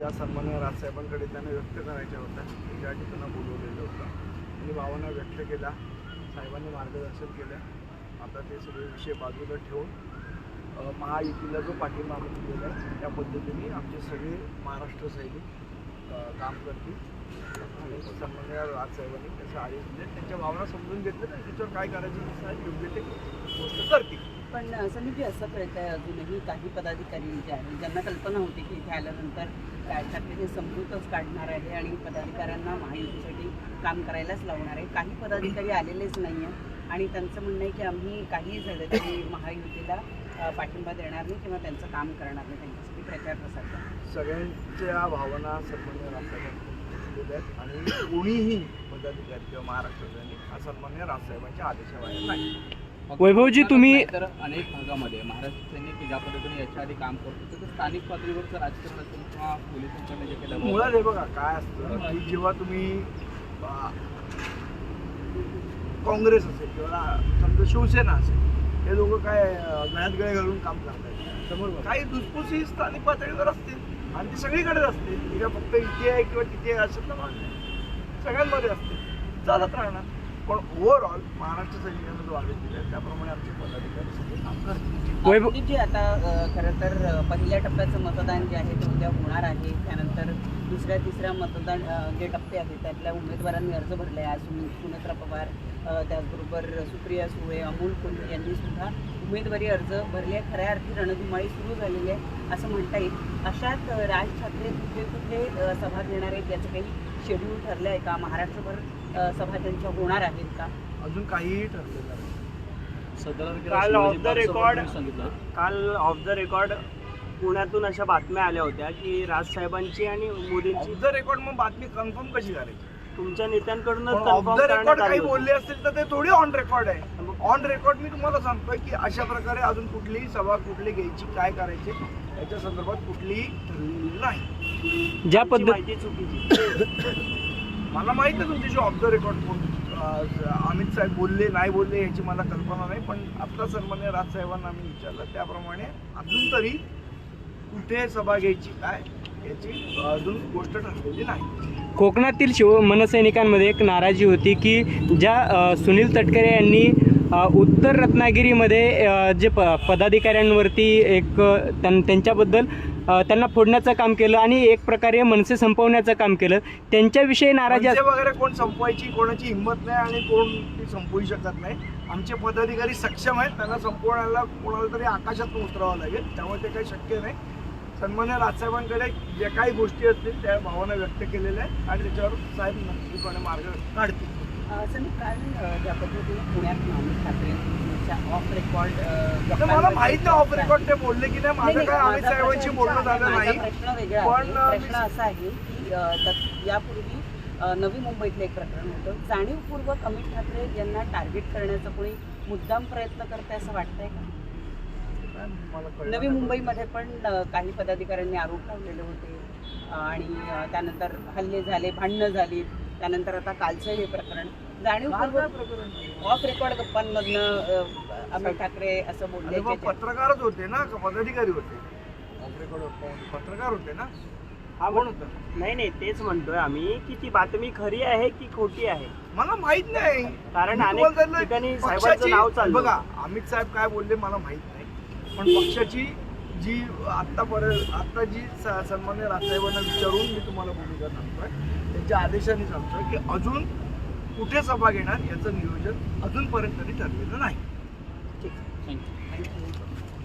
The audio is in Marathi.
या सन्मान्य राजसाहेबांकडे त्यांना व्यक्त करायच्या होत्या. त्या त्यांना बोलवलेलं होतं. त्यांनी भावना व्यक्त केल्या. साहेबांनी मार्गदर्शन केलं. आता ते सगळे विषय बाजूला ठेवून महायुतीला जो पाठिंबा आम्ही दिलेला आहे त्या पद्धतीने आमचे सगळे महाराष्ट्र सैनिक काम करतील. आणि सन्मान्य राजसाहेबांनी त्याचं आदेश दिले. त्यांच्या भावना समजून घेतल्या तर त्याच्यावर काय करायचं ते योग्य ते गोष्ट करतील. पण संदीपजी असं कळत आहे अजूनही. काही पदाधिकारी जे आहेत ज्यांना कल्पना होती की इथे आल्यानंतर त्याच्यातले ठाकरे हे समजूतच काढणार आहे आणि पदाधिकाऱ्यांना महायुतीसाठी काम करायलाच लावणार आहे. काही पदाधिकारी आलेलेच नाही आहे आणि त्यांचं म्हणणं आहे की आम्ही काही झालं तरी महायुतीला पाठिंबा देणार नाही किंवा त्यांचं काम करणार नाही त्यांच्यासाठी प्रचार प्रसार करणार सगळ्यांच्या भावना सन्मान्य राजसाहेबांनी आहेत आणि कोणीही पदाधिकारी किंवा महाराष्ट्र सैनिक हा सन्मान्य राजसाहेबांच्या आदेशाबाहेर नाही. वैभवजी, तुम्ही- तर अनेक भागामध्ये महाराष्ट्र सैनिक ज्या पद्धतीने याच्या आधी काम करत होते तर स्थानिक पातळीवरचं राजकारण असेल किंवा पोलिसांकडे जे केलं मुळात हे बघा काय असतं की जेव्हा तुम्ही काँग्रेस असेल किंवा समजा शिवसेना असेल हे लोक काय गळ्यात गळे घालून काम करतात समोर काही दुसपुसी स्थानिक पातळीवर असतील आणि ती सगळीकडेच असते फक्त इथे आहे किंवा तिथे आहे असं तर नाही. सगळ्यांमध्ये असते चालत राहणार. पण ओव्हरऑल महाराष्ट्र सैनिकांना जो आदेश दिला त्याप्रमाणे आमचे पदाधिकारी सगळे काम करतील वैभव- जी आता खरं तर पहिल्या टप्प्याचं मतदान जे आहे ते उद्या होणार आहे. त्यानंतर दुसऱ्या तिसऱ्या मतदान जे टप्पे आहेत त्यातल्या उमेदवारांनी अर्ज भरले आहे. आज सुनि- सुनेत्रा पवार त्याचबरोबर सुप्रिया सुळे अमोल कोल्हे यांनी सुद्धा उमेदवारी अर्ज भरले आहे खऱ्या अर्थी रणधुमाळी सुरू झालेली आहे असं म्हणता येईल. अशात राज ठाकरे कुठे कुठे सभा घेणार आहेत याचं काही शेड्यूल ठरलं आहे का? महाराष्ट्रभर सभा त्यांच्या होणार आहेत का? अजून काहीही ठरलेलं नाही. काल ऑफ द रेकॉर्ड सांगितलं. काल ऑफ द रेकॉर्ड पुण्यातून अशा बातम्या आल्या होत्या की राजसाहेबांची आणि मोदींची ऑफ द रेकॉर्ड मग बातमी कन्फर्म कशी करायची? तुमच्या नेत्यांकडूनच ऑफ द रेकॉर्ड काही. बोलले असतील तर ते थोडी ऑन रेकॉर्ड आहे. ऑन रेकॉर्ड मी तुम्हाला सांगतोय की अशा प्रकारे अजून कुठलीही सभा कुठली घ्यायची काय करायचे याच्या संदर्भात कुठलीही ठरलेली नाही. ज्या पद्धत माहिती चुकीची मला माहीत आहे तुमच्याशी ऑफ द रेकॉर्ड कोण अमित साहेब बोलले नाही बोलले याची मला कल्पना नाही पण आता सन्मान्य राजसाहेबांना आम्ही विचारलं. त्याप्रमाणे अजून तरी कुठे सभा घ्यायची काय याची अजून गोष्ट ठरलेली नाही. कोकणातील शिव मनसैनिकांमध्ये एक नाराजी होती की ज्या सुनील तटकरे यांनी उत्तर रत्नागिरीमध्ये जे प पदाधिकाऱ्यांवरती एक त्यां त्यांच्याबद्दल त्यांना फोडण्याचं काम केलं आणि एक प्रकारे मनसे संपवण्याचं काम केलं. त्यांच्याविषयी नाराजी मनसे वगैरे कोण संपवायची कोणाची हिंमत नाही आणि कोण ती संपवू शकत नाही. आमचे पदाधिकारी सक्षम आहेत त्यांना संपवण्याला कोणाला तरी आकाशात उतरावं लागेल त्यामुळे ते काही शक्य नाही. सन्मान्य राजसाहेबांकडे ज्या काही गोष्टी असतील त्या भावना व्यक्त केलेल्या आहेत आणि त्याच्यावर साहेब नक्कीपणे मार्ग काढतील. काल ज्या पद्धतीने पुण्यात ठाकरेंच्या ऑफ रेकॉर्ड मला माहीत नाही ऑफ रेकॉर्ड ते बोलले की नाही. माझं काय अमित साहेबांशी बोलणं झालं नाही. प्रश्न वेगळा पण, प्रश्न असा आहे की यापूर्वी नवी मुंबईतलं एक प्रकरण होतं. जाणीवपूर्वक अमित ठाकरे यांना टार्गेट करण्याचा कोणी मुद्दाम प्रयत्न करते असं वाटतंय का? नवी. मुंबईमध्ये पण काही पदाधिकाऱ्यांनी आरोप लावलेले होते. आणि त्यानंतर हल्ले झाले भांडणं झाली त्यानंतर आता कालचं हे प्रकरण. जाणीवपूर्वक प्रकरण? ऑफ रेकॉर्ड गप्पांमधनं अमित ठाकरे असं बोलले बा, पत्रकारच होते ना का पदाधिकारी होते? ऑफ रेकॉर्ड पत्रकार होते ना? हा कोण पण- होतं? नाही नाही तेच म्हणतोय आम्ही की ती बातमी खरी आहे की खोटी आहे? मला माहीत नाही. कारण अनेक ठिकाणी साहेबांचं नाव चाललं बघा अमित साहेब काय बोलले मला माहीत नाही. पण पक्षाची जी आत्तापर्यंत आत्ता जी स सन्मान्य राजसाहेबांना विचारून मी तुम्हाला भूमिका सांगतो आहे त्यांच्या आदेशाने सांगतो आहे की अजून कुठे सभा घेणार याचं नियोजन अजूनपर्यंत तरी ठरलेलं नाही. ठीक. Thank you thank you